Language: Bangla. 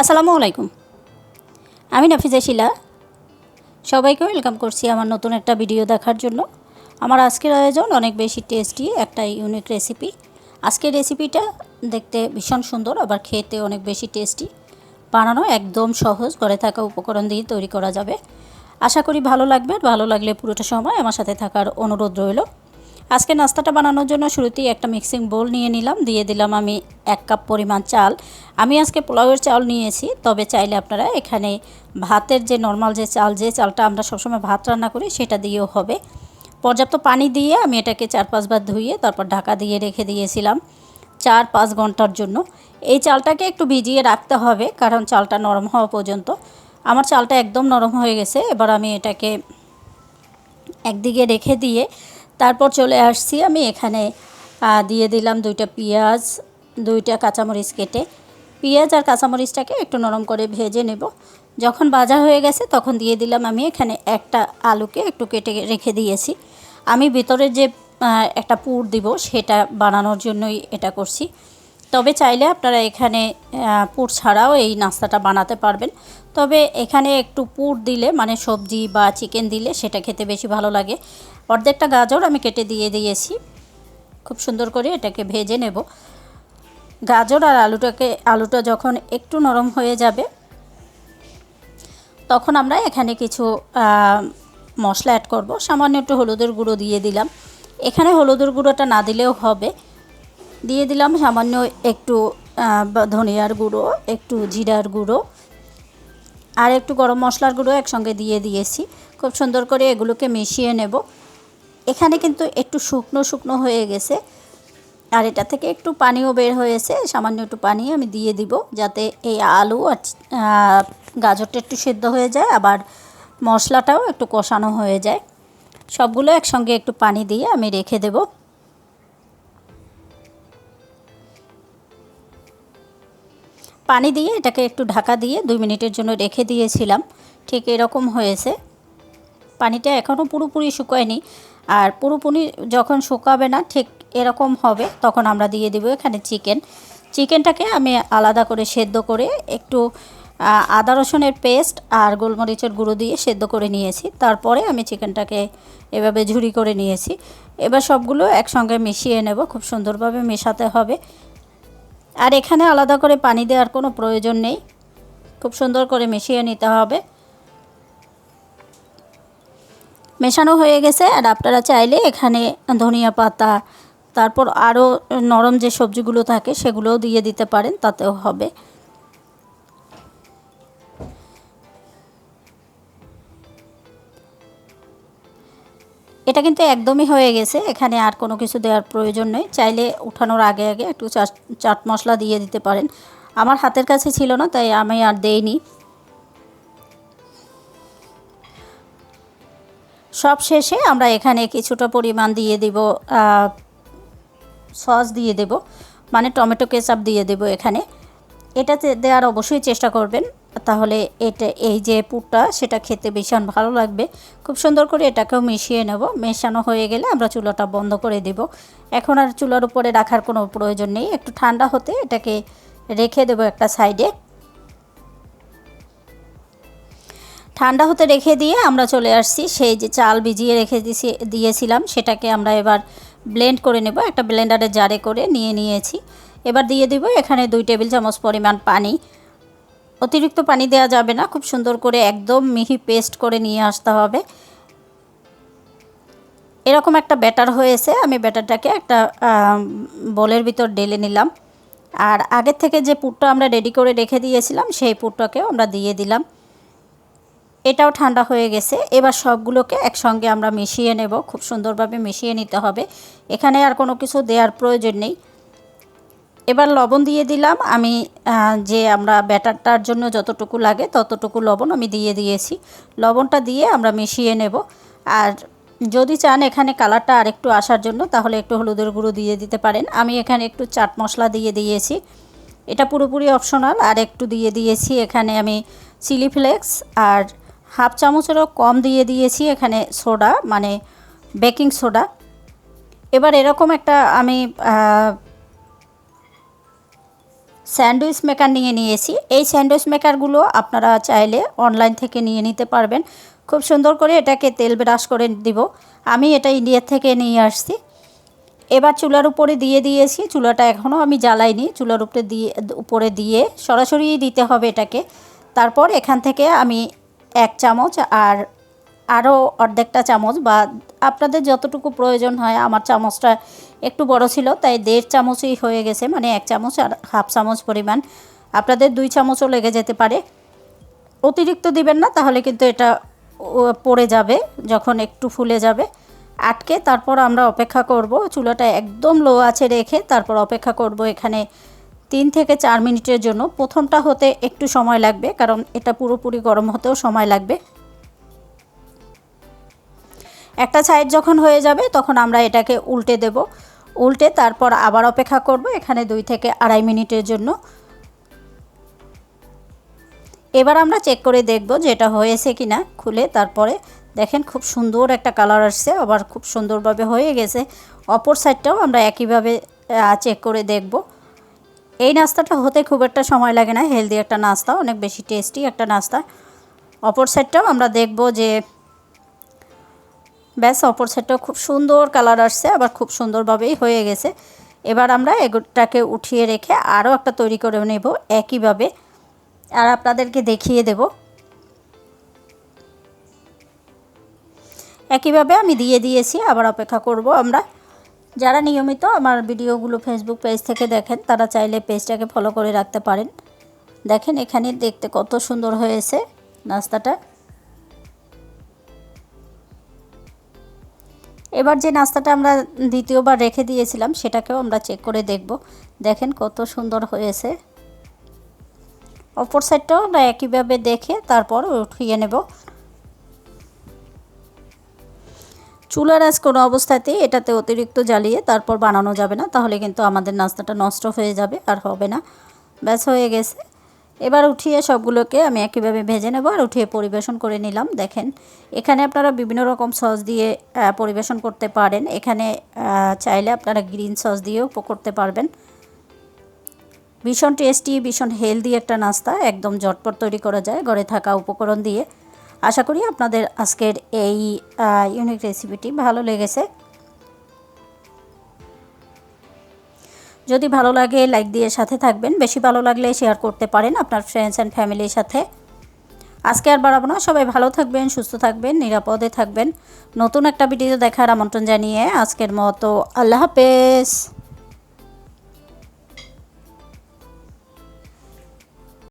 আসসালামু আলাইকুম। আমি নাফিজা শিলা। সবাইকে ওয়েলকাম করছি আমার নতুন একটা ভিডিও দেখার জন্য। আমার আজকের আয়োজন অনেক বেশি টেস্টি একটা ইউনিক রেসিপি। আজকের রেসিপিটা দেখতে ভীষণ সুন্দর, আবার খেতে অনেক বেশি টেস্টি। বানানো একদম সহজ, ঘরে থাকা উপকরণ দিয়ে তৈরি করা যাবে। আশা করি ভালো লাগবে, ভালো লাগলে পুরোটা সময় আমার সাথে থাকার অনুরোধ রইল। আজকে নাস্তাটা বানানোর জন্য শুরুতেই একটা মিক্সিং বোল নিয়ে নিলাম, দিয়ে দিলাম আমি এক কাপ পরিমাণ চাল। আমি আজকে পোলাওয়ের চাল নিয়েছি, তবে চাইলে আপনারা এখানে ভাতের যে নর্মাল যে চাল, যে চালটা আমরা সবসময় ভাত রান্না করি সেটা দিয়েও হবে। পর্যাপ্ত পানি দিয়ে আমি এটাকে চার পাঁচবার ধুয়ে তারপর ঢাকা দিয়ে রেখে দিয়েছিলাম চার পাঁচ ঘণ্টার জন্য। এই চালটাকে একটু ভিজিয়ে রাখতে হবে, কারণ চালটা নরম হওয়া পর্যন্ত। আমার চালটা একদম নরম হয়ে গেছে, এবার আমি এটাকে একদিকে রেখে দিয়ে তারপর চলে আসছি আমি এখানে দিয়ে দিলাম দুইটা পেঁয়াজ, দুইটা কাঁচামরিচ কেটে। পেঁয়াজ আর কাঁচামরিচটাকে একটু নরম করে ভেজে নেব। যখন ভাজা হয়ে গেছে তখন দিয়ে দিলাম আমি এখানে একটা আলুকে একটু কেটে রেখে দিয়েছি। আমি ভিতরে যে একটা পুর দিব সেটা বানানোর জন্যই এটা করছি। তবে চাইলে আপনারা এখানে পুর ছাড়াও এই নাস্তাটা বানাতে পারবেন। তবে এখানে একটু পুর দিলে মানে সবজি বা চিকেন দিলে সেটা খেতে বেশি ভালো লাগে। অর্ধেকটা গাজর আমি কেটে দিয়ে দিয়েছি। খুব সুন্দর করে এটাকে ভেজে নেব। গাজর আর আলুটাকে, আলুটা যখন একটু নরম হয়ে যাবে, তখন আমরা এখানে কিছু মশলা অ্যাড করব। সামান্য একটু হলুদের গুঁড়ো দিয়ে দিলাম। এখানে হলুদের গুঁড়োটা না দিলেও হবে। দিয়ে দিলাম সামান্য একটু ধনিয়ার গুঁড়ো, একটু জিরার গুঁড়ো আর একটু গরম মশলার গুঁড়ো একসঙ্গে দিয়ে দিয়েছি। খুব সুন্দর করে এগুলোকে মিশিয়ে নেব। এখানে কিন্তু একটু শুকনো শুকনো হয়ে গেছে। আর এটা থেকে একটু পানিও বের হয়েছে, সামান্য একটু পানি আমি দিয়ে দিব যাতে এই আলু আর গাজরটা একটু সেদ্ধ হয়ে যায়, আবার মশলাটাও একটু কষানো হয়ে যায়। সবগুলো একসঙ্গে একটু পানি দিয়ে আমি রেখে দেব। পানি দিয়ে এটাকে একটু ঢাকা দিয়ে দুই মিনিটের জন্য রেখে দিয়েছিলাম, ঠিক এরকম হয়েছে। পানিটা এখনও পুরোপুরি শুকায়নি। আর পুরোপুরি যখন শুকাবে না, ঠিক এরকম হবে, তখন আমরা দিয়ে দেবো এখানে চিকেন। চিকেনটাকে আমি আলাদা করে সেদ্ধ করে একটু আদা রসুনের পেস্ট আর গোলমরিচের গুঁড়ো দিয়ে সেদ্ধ করে নিয়েছি। তারপরে আমি চিকেনটাকে এভাবে ঝুরি করে নিয়েছি। এবার সবগুলো একসঙ্গে মিশিয়ে নেব, খুব সুন্দরভাবে মেশাতে হবে। আর এখানে আলাদা করে পানি দেওয়ার কোনো প্রয়োজন নেই। খুব সুন্দর করে মিশিয়ে নিতে হবে। মেশানো হয়ে গেছে, আর আপনারা চাইলে এখানে ধনিয়া পাতা, তারপর আরও নরম যে সবজিগুলো থাকে সেগুলোও দিয়ে দিতে পারেন, তাতেও হবে। এটা কিন্তু একদমই হয়ে গেছে, এখানে আর কোনো কিছু দেওয়ার প্রয়োজন নেই। চাইলে উঠানোর আগে আগে একটু চাট মশলা দিয়ে দিতে পারেন। আমার হাতের কাছে ছিল না, তাই আমি আর দেইনি। সব শেষে আমরা এখানে কিছুটা পরিমাণ দিয়ে দিব সস দিয়ে দেব মানে টমেটো কেচাপ দিয়ে দেব এখানে। এটাতে দেওয়ার অবশ্যই চেষ্টা করবেন, তাহলে এটা, এই যে পুরটা, সেটা খেতে ভীষণ ভালো লাগবে। খুব সুন্দর করে এটাকেও মিশিয়ে নেব। মেশানো হয়ে গেলে আমরা চুলাটা বন্ধ করে দেব। এখন আর চুলার উপরে রাখার কোনো প্রয়োজন নেই। একটু ঠান্ডা হতে এটাকে রেখে দেব একটা সাইডে। ঠান্ডা হতে রেখে দিয়ে আমরা চলে আসছি। সেই যে চাল ভিজিয়ে রেখে দিয়েছি দিয়েছিলাম, সেটাকে আমরা এবার ব্লেন্ড করে নেব। একটা ব্লেন্ডারে জারে করে নিয়ে নিয়েছি। এবার দিয়ে দিব এখানে দুই টেবিল চামচ পরিমাণ পানি। অতিরিক্ত পানি দেওয়া যাবে না, খুব সুন্দর করে একদম মিহি পেস্ট করে নিয়ে আসতে হবে। এরকম একটা ব্যাটার হয়েছে, আমি ব্যাটারটাকে একটা বলের ভিতর ডেলে নিলাম। আর আগের থেকে যে পুরটা আমরা রেডি করে রেখে দিয়েছিলাম, সেই পুরটাকেও আমরা দিয়ে দিলাম। এটাও ঠান্ডা হয়ে গেছে। এবার সবগুলোকে একসঙ্গে আমরা মিশিয়ে নেব। খুব সুন্দরভাবে মিশিয়ে নিতে হবে। এখানে আর কোনো কিছু দেওয়ার প্রয়োজন নেই। এবার লবণ দিয়ে দিলাম। আমি যে আমরা ব্যাটারটার জন্য যতটুকু লাগে ততটুকু লবণ আমি দিয়ে দিয়েছি। লবণটা দিয়ে আমরা মিশিয়ে নেব। আর যদি চান এখানে কালারটা আরেকটু আসার জন্য, তাহলে একটু হলুদের গুঁড়ো দিয়ে দিতে পারেন। আমি এখানে একটু চাট মশলা দিয়ে দিয়েছি। এটা পুরোপুরি অপশনাল। আর একটু দিয়ে দিয়েছি এখানে আমি চিলি ফ্লেক্স আর হাফ চামচেরও কম দিয়ে দিয়েছি এখানে সোডা মানে বেকিং সোডা। এবার এরকম একটা আমি স্যান্ডউইচ মেকার নিয়ে নিয়েছি। এই স্যান্ডউইচ মেকারগুলো আপনারা চাইলে অনলাইন থেকে নিয়ে নিতে পারবেন। খুব সুন্দর করে এটাকে তেল ব্রাশ করে দিব। আমি এটা ইন্ডিয়া থেকে নিয়ে আসছি। এবার চুলার উপরে দিয়ে দিয়েছি। চুলাটা এখনও আমি জ্বালাইনি। চুলার উপরে দিয়ে উপরে দিয়ে সরাসরি দিতে হবে এটাকে। তারপর এখান থেকে আমি এক চামচ আর আরও অর্ধেকটা চামচ বা আপনাদের যতটুকু প্রয়োজন হয়, আমার চামচটা একটু বড় ছিল, তাই দেড় চামচই হয়ে গেছে মানে এক চামচ আর হাফ চামচ পরিমাণ। আপনাদের দুই চামচও লেগে যেতে পারে। অতিরিক্ত দিবেন না, তাহলে কিন্তু এটা পড়ে যাবে, যখন একটু ফুলে যাবে। আটকে তারপর আমরা অপেক্ষা করব, চুলাটা একদম লো আছে রেখে তারপর অপেক্ষা করব এখানে তিন থেকে চার মিনিটের জন্য। প্রথমটা হতে একটু সময় লাগবে, কারণ এটা পুরোপুরি গরম হতেও সময় লাগবে। একটা সাইড যখন হয়ে যাবে, তখন আমরা এটাকে উল্টে দেব। উল্টে তারপর আবার অপেক্ষা করব এখানে দুই থেকে আড়াই মিনিটের জন্য। এবার আমরা চেক করে দেখব যে এটা হয়েছে কি না খুলে। তারপরে দেখেন খুব সুন্দর একটা কালার আসছে, আবার খুব সুন্দরভাবে হয়ে গেছে। অপর সাইডটাও আমরা একইভাবে চেক করে দেখব। এই নাস্তাটা হতে খুব একটা সময় লাগে না হেলদি একটা নাস্তা, অনেক বেশি টেস্টি একটা নাস্তা। অপর সাইডটাও আমরা দেখব যে, ব্যাস অপর সাইডটাও খুব সুন্দর কালার আসছে, আবার খুব সুন্দরভাবেই হয়ে গেছে। এবার আমরা এগুলোটাকে উঠিয়ে রেখে আরও একটা তৈরি করে নেব একইভাবে। আর আপনাদেরকে দেখিয়ে দেব। একইভাবে আমি দিয়ে দিয়েছি, আবার অপেক্ষা করব আমরা। যারা নিয়মিত আমার ভিডিওগুলো ফেসবুক পেজ থেকে দেখেন, তারা চাইলে পেজটাকে ফলো করে রাখতে পারেন। দেখেন এখানে দেখতে কত সুন্দর হয়েছে নাস্তাটা। এবার যে নাস্তাটা আমরা দ্বিতীয়বার রেখে দিয়েছিলাম, সেটাকেও আমরা চেক করে দেখব। দেখেন কত সুন্দর হয়েছে। অপর সাইডটাও আমরা একইভাবে দেখে তারপর উঠিয়ে নেব। চুলার আজ কোনো অবস্থাতেই এটাতে অতিরিক্ত জ্বালিয়ে তারপর বানানো যাবে না, তাহলে কিন্তু আমাদের নাস্তাটা নষ্ট হয়ে যাবে আর হবে না। ব্যাস, হয়ে গেছে। এবার উঠিয়ে সবগুলোকে আমি একইভাবে ভেজে নেব আর উঠিয়ে পরিবেশন করে নিলাম। দেখেন, এখানে আপনারা বিভিন্ন রকম সস দিয়ে পরিবেশন করতে পারেন। এখানে চাইলে আপনারা গ্রিন সস দিয়েও করতে পারবেন। ভীষণ টেস্টি, ভীষণ হেলদি একটা নাস্তা। একদম ঝটপট তৈরি করা যায়, ঘরে থাকা উপকরণ দিয়ে। আশা করি আপনাদের আজকের এই ইউনিক রেসিপিটি ভালো লেগেছে। যদি ভালো লাগে লাইক দিয়ে সাথে থাকবেন। বেশি ভালো লাগলে শেয়ার করতে পারেন আপনার ফ্রেন্ডস অ্যান্ড ফ্যামিলির সাথে। আজকে আর বাড়াবো না। সবাই ভালো থাকবেন, সুস্থ থাকবেন, নিরাপদে থাকবেন। নতুন একটা ভিডিও দেখার আমন্ত্রণ জানিয়ে আজকের মতো আল্লাহ হাফেজ।